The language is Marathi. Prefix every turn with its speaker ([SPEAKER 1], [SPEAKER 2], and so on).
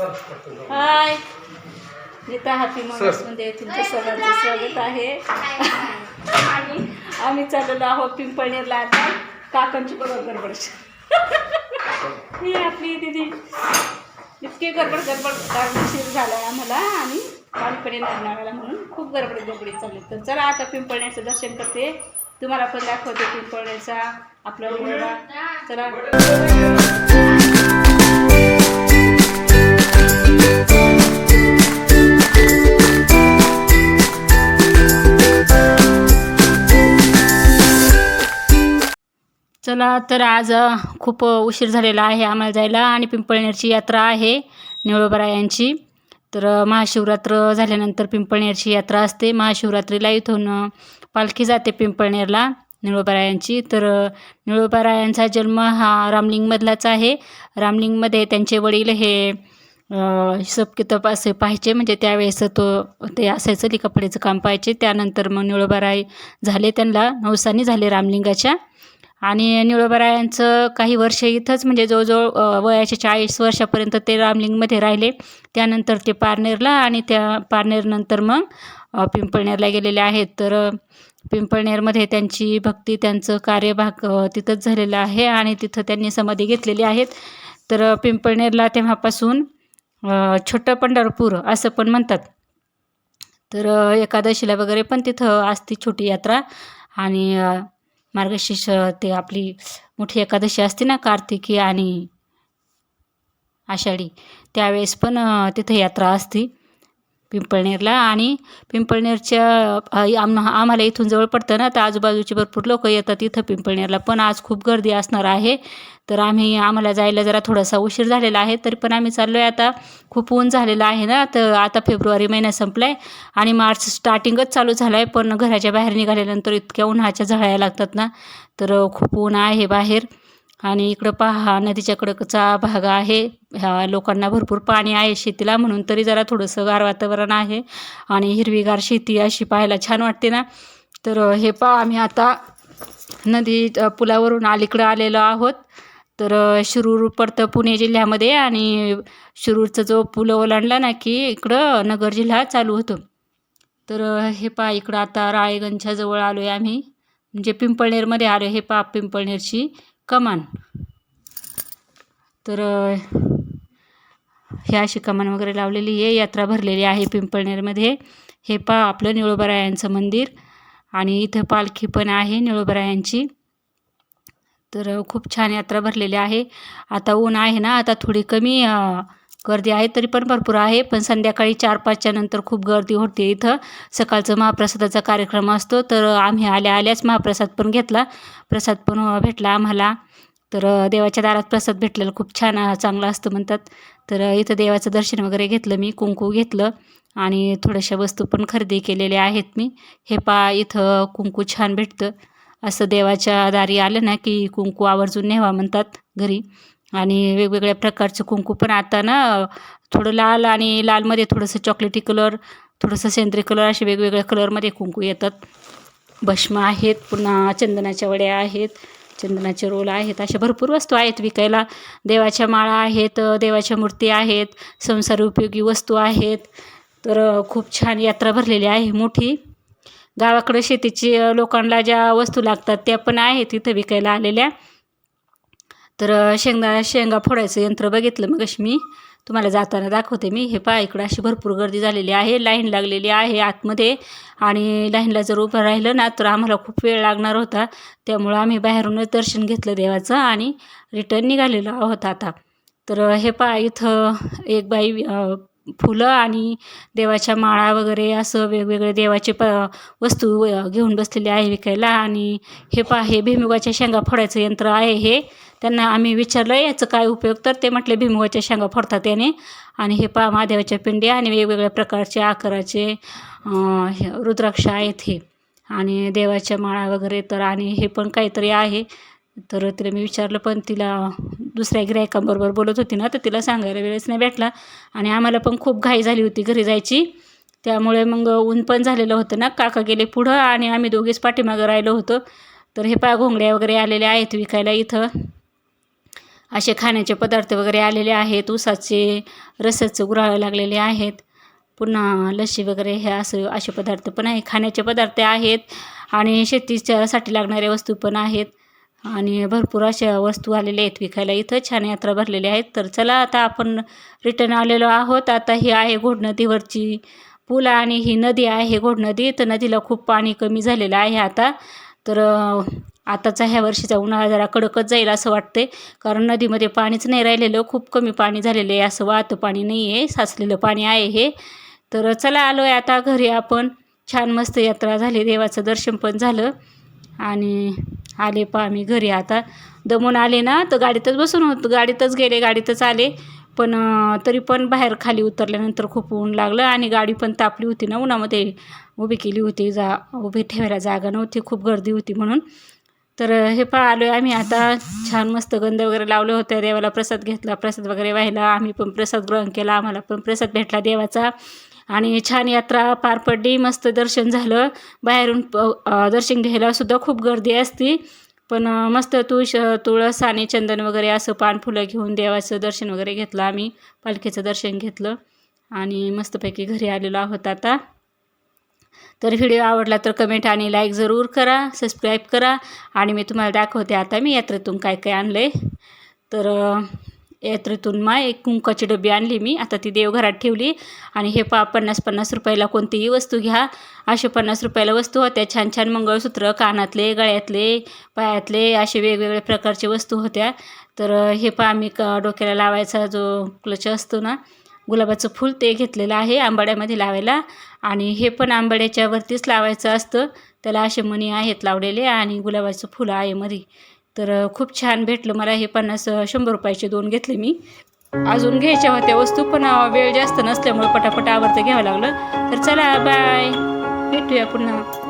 [SPEAKER 1] हाय. नीता हॅपी मध्ये तुमचं सर्वांचं स्वागत आहे. आणि आम्ही चाललेलो आहोत पिंपळनेरला आता. काकांची बरोबर गडबड ही आपली दिदी. इतकी गडबड गडबड. कारणशीर झाला आहे आम्हाला आणि पाणीपणे नारनाळाला म्हणून खूप गडबड गडबडीत चालले. तर चला आता पिंपळण्याचं दर्शन करते. तुम्हाला पण दाखवते पिंपळण्याचा आपला चला. चला तर आज खूप उशीर झालेला आहे आम्हाला जायला आणि पिंपळनेरची यात्रा आहे निळोबरायांची तर महाशिवरात्र झाल्यानंतर पिंपळनेरची यात्रा असते. महाशिवरात्रीला इथून पालखी जाते पिंपळनेरला निळोबरायांची तर अ, निळोबरायांचा जन्म हा रामलिंगमधलाच आहे. रामलिंगमध्ये त्यांचे वडील हे अ, हिशोब किताब असे पाहायचे. म्हणजे त्यावेळेस तो ते असायचं कपड्याचं काम पाहायचे. त्यानंतर मग निळोबाराय झाले त्यांना नवसानी झाले रामलिंगाच्या. आणि निळोबरायांचं काही वर्ष इथंच म्हणजे जवळजवळ वयाच्या चाळीस वर्षापर्यंत ते रामलिंगमध्ये राहिले. त्यानंतर ते पारनेरला आणि त्या पारनेरनंतर मग पिंपळनेरला गेलेले आहेत. तर पिंपळनेरमध्ये त्यांची भक्ती त्यांचं कार्यभाग तिथंच झालेलं आहे आणि तिथं त्यांनी समाधी घेतलेली आहेत. तर पिंपळनेरला तेव्हापासून छोटं पंढरपूर असं पण म्हणतात. तर एकादशीला वगैरे पण तिथं असते छोटी यात्रा आणि मार्गशीर्ष ते आपली मोठी एकादशी असते ना कार्तिकी आणि आषाढी त्यावेळेस पण तिथं यात्रा असते. पिंपळनेरला आणि पिंपळनेरच्या आम आम्हाला इथून जवळ पडतं ना तर आजूबाजूचे भरपूर लोक येतात इथं पिंपळनेरला पण आज खूप गर्दी असणार आहे. तर आम्ही आम्हाला जायला जरा थोडासा उशीर झालेला आहे तरी पण आम्ही चाललो आहे आता खूप ऊन झालेलं आहे ना तर आता फेब्रुवारी महिना संपला आहे आणि मार्च स्टार्टिंगच चालू झाला आहे पण घराच्या बाहेर निघाल्यानंतर इतक्या उन्हाच्या झळाया लागतात ना तर खूप ऊन आहे बाहेर. आणि इकडं पहा नदीच्या कडकचा भाग आहे. ह्या लोकांना भरपूर पाणी आहे शेतीला म्हणून तरी जरा थोडंसं गार वातावरण आहे. आणि हिरवीगार शेती अशी पाहायला छान वाटते ना. तर हे पहा आम्ही आता नदी पुलावरून अलीकडं आलेलो आहोत. तर शिरूर पडतं पुणे जिल्ह्यामध्ये आणि शिरूरचा जो पूल ओलांडला ना की इकडं नगर जिल्हा चालू होतो. तर हे पहा इकडं आता राळेगणच्या जवळ आलो आहे आम्ही. म्हणजे पिंपळनेरमध्ये आलो हे पहा पिंपळनेरची कमान. तर ह्या हे अशी कमान वगैरे लावलेली आहे. यात्रा भरलेली आहे पिंपळनेरमध्ये. हे पा आपलं निळोबरायांचं मंदिर आणि इथं पालखी पण आहे निळोबरायांची. तर खूप छान यात्रा भरलेली आहे. आता ऊन आहे ना आता थोडी कमी गर्दी आहे तरी पण भरपूर आहे पण संध्याकाळी चार पाचच्या नंतर खूप गर्दी होते इथं. सकाळचं महाप्रसादाचा कार्यक्रम असतो तर आम्ही आल्या आल्याच महाप्रसाद पण घेतला. प्रसाद पण भेटला आम्हाला. तर देवाच्या दारात प्रसाद भेटलेला खूप छान चांगला असतो असतं म्हणतात. तर इथं देवाचं दर्शन वगैरे घेतलं मी कुंकू घेतलं. आणि थोड्याशा वस्तू पण खरेदी केलेल्या आहेत मी. हे पा इथं कुंकू छान भेटतं. असं देवाच्या दारी आलं ना की कुंकू आवर्जून न्यावा म्हणतात घरी. आणि वेगवेगळ्या प्रकारचं कुंकू. पण आता ना थोडं लाल आणि लालमध्ये थोडंसं चॉकलेटी कलर थोडंसं सेंद्री कलर असे वेगवेगळ्या कलरमध्ये कुंकू येतात. भस्म आहेत पुन्हा चंदनाच्या वड्या आहेत चंदनाचे रोल आहेत अशा भरपूर वस्तू आहेत विकायला. देवाच्या माळा आहेत देवाच्या मूर्ती आहेत संसार उपयोगी वस्तू आहेत. तर खूप छान यात्रा भरलेली आहे मोठी. गावाकडं शेतीची लोकांना ज्या वस्तू लागतात त्या पण आहेत इथं विकायला आलेल्या. तर अ, शेंगदा शेंगा फोडायचं यंत्र बघितलं मग मी. तुम्हाला जाताना दाखवते मी. हे पहा इकडं अशी भरपूर गर्दी झालेली आहे. लाईन लागलेली आहे आतमध्ये. आणि लाईनला जर उभं राहिलं ना तर आम्हाला खूप वेळ लागणार होता. त्यामुळं आम्ही बाहेरूनच दर्शन घेतलं देवाचं आणि रिटर्न निघालेलो आहोत आता. तर हे पहा इथं एक बाई फुलं आणि देवाच्या माळा वगैरे असं वेगवेगळे देवाचे प वस्तू घेऊन बसलेले आहे विकायला. आणि हे पहा हे भीमुगाच्या शेंगा फोडायचं यंत्र आहे हे. त्यांना आम्ही विचारलं याचं काय उपयोग? तर ते म्हटले भुईमुगाच्या शेंगा फोडतात याने. आणि हे पा महादेवाच्या पिंड्या आणि वेगवेगळ्या प्रकारचे आकाराचे हे रुद्राक्ष आहेत हे. आणि देवाच्या माळा वगैरे तर आणि हे पण काहीतरी आहे. तर तिला मी विचारलं पण तिला दुसऱ्या गिरायकांबरोबर बोलत होती ना तर तिला सांगायला वेळच नाही भेटला. आणि आम्हाला पण खूप घाई झाली होती घरी जायची. त्यामुळे मग ऊन पण झालेलं होतं ना काका गेले पुढं आणि आम्ही दोघीच पाठीमागं राहिलो होतो. तर हे पा घोंगड्या वगैरे आलेले आहेत विकायला इथं. असे खाण्याचे पदार्थ वगैरे आलेले आहेत ऊसाचे रसाचं गुराळ लागलेले आहेत. पुन्हा लस्सी वगैरे हे असं असे पदार्थ पण आहे. खाण्याचे पदार्थ आहेत आणि शेतीच्यासाठी लागणाऱ्या वस्तू पण आहेत. आणि भरपूर अशा वस्तू आलेल्या आहेत विकायला. इथं छान यात्रा भरलेल्या आहेत. तर चला आता आपण रिटर्न आलेलो आहोत. आता ही आहे घोड नदीवरची पूल आणि ही नदी आहे घोड नदी. तर नदीला खूप पाणी कमी झालेलं आहे आता. तर आताचा ह्या वर्षीचा उन्हाळा जरा कडकच जाईल असं वाटते कारण नदीमध्ये पाणीच नाही राहिलेलं खूप कमी पाणी झालेलं आहे. असं वाहतं पाणी नाही आहे साचलेलं पाणी आहे हे. तर चला आलो आहे आता घरी आपण. छान मस्त यात्रा झाली देवाचं दर्शन पण झालं. आणि आले पा आम्ही घरी आता. दमून आले ना तर गाडीतच बसून होत. गाडीतच गेले गाडीतच आले. पण तरी पण बाहेर खाली उतरल्यानंतर खूप ऊन लागलं आणि गाडी पण तापली होती ना उन्हामध्ये. उभी केली होती जा उभी ठेवायला जागा नव्हती खूप गर्दी होती म्हणून. तर हे पहा आलो आहे आम्ही आता. छान मस्त गंध वगैरे लावले होते देवाला प्रसाद घेतला प्रसाद वगैरे व्हायला आम्ही पण प्रसाद ग्रहण केला आम्हाला पण प्रसाद भेटला देवाचा. आणि छान यात्रा पार पडली मस्त दर्शन झालं. बाहेरून प दर्शन घ्यायला सुद्धा खूप गर्दी असती. पण मस्त तुळश तुळस आणि चंदन वगैरे असं पानफुलं घेऊन देवाचं दर्शन वगैरे घेतलं आम्ही पालखीचं दर्शन घेतलं आणि मस्तपैकी घरी आलेलो आहोत आता. तर व्हिडिओ आवडला तर कमेंट आणि लाईक जरूर करा सबस्क्राईब करा आणि मी तुम्हाला दाखवते आता मी यात्रेतून काय काय आणलं आहे तर यात्रेतून मा एक कुंकाची डबी आणली मी. आता ती देवघरात ठेवली. आणि हे पा पन्नास पन्नास रुपयाला कोणतीही वस्तू घ्या. असे पन्नास रुपयाला वस्तू होत्या. छान छान मंगळसूत्र कानातले गळ्यातले पायातले असे वेगवेगळ्या प्रकारचे वस्तू होत्या. तर हे पा आम्ही क डोक्याला लावायचा जो क्लच असतो ना गुलाबाचं फूल ते घेतलेलं आहे आंबाड्यामध्ये लावायला. आणि हे पण आंबाड्याच्या वरतीच लावायचं असतं. त्याला असे मणी आहेत लावलेले आणि गुलाबाचं फुलं आहे मध्ये तर खूप छान भेटलं मला हे पन्नास शंभर रुपयाचे दोन घेतले मी. अजून घ्यायच्या होत्या वस्तू पण वेळ जास्त नसल्यामुळे पटापट आवडतं घ्यावं लागलं. तर चला बाय. भेटूया पुन्हा.